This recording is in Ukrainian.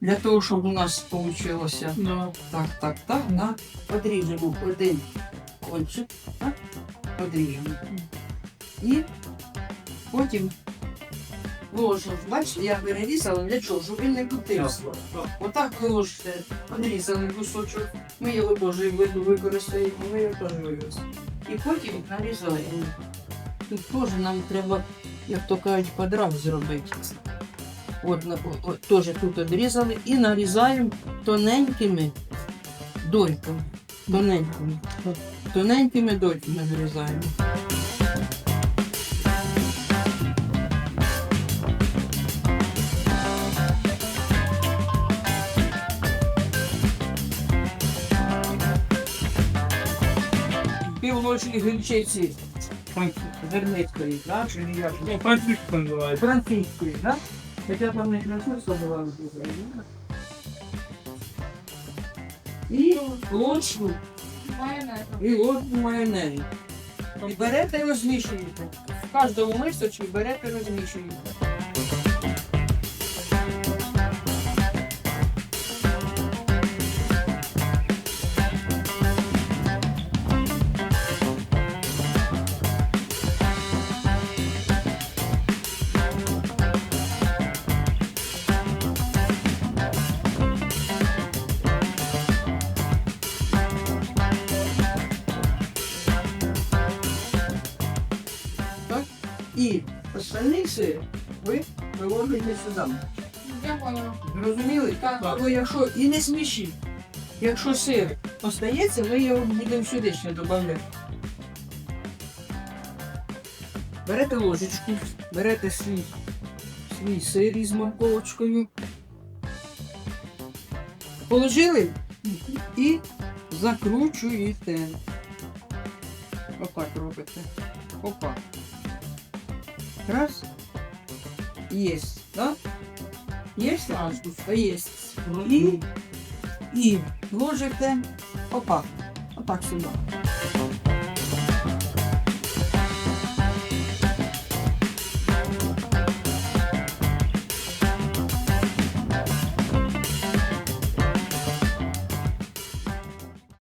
Для того, щоб у нас вийшло Да. так, так, так, да, подріжемо один кончик, так, подріжемо. І потім ложу. Бачите, я перерізала для чого? Щоб він не крутився. Отак ви ложите, подрізали кусочок. Ми його теж використаємо, ми його теж використаємо. І потім нарізаємо. Тут теж нам треба, як то кажуть, подрав зробити. От, на- о- о, теж тут відрізали і нарізаємо тоненькими дольками. Тоненькими. Тоненькими дольками нарізаємо. Пів ложки гірчиці зерницької, да? чи як? Ну, французька називається. Французької, да? Хоча там не була Україна. І ложку, і ложку майонезу. І берете і розмішуєте. В кожному мисочку берете і розмішуєте. І остальний сир ви виводите сюди. Я поняла. Зрозуміли? Так. Або якщо і не смішіть. Якщо сир остається, ми його будемо сюди ще додати. Берете ложечку, берете свій, свій сир із морковочкою. Положили і закручуєте. Отак робите. Опа. Раз. Есть, да? Есть? лампочка? Есть. И, и ложите. Опа. Отак сюди.